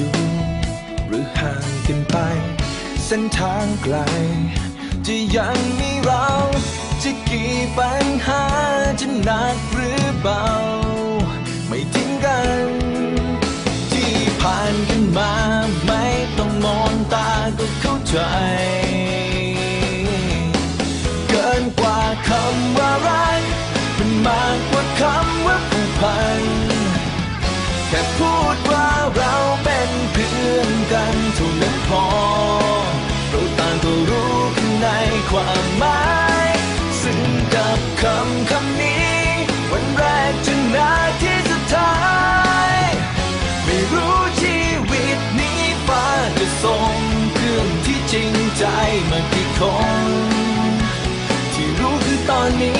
อยู่ หรือห่างกันไป เส้นทางไกล จะยังมีเรา จะกี่ปัญหาจะหนักหรือเบา ไม่ทิ้งกัน ที่ผ่านกันมา ไม่ต้องมองตาก็เข้าใจ เกินกว่าคำว่ารักมันมากกว่าคำว่าผูกพันแค่พูด ความหมายซึ่งกับคำคำนี้ วันแรกจนนาทีสุดท้าย ไม่รู้ชีวิตนี้ฟ้าจะส่งเพื่อนที่จริงใจมากี่คน ที่รู้คือตอนนี้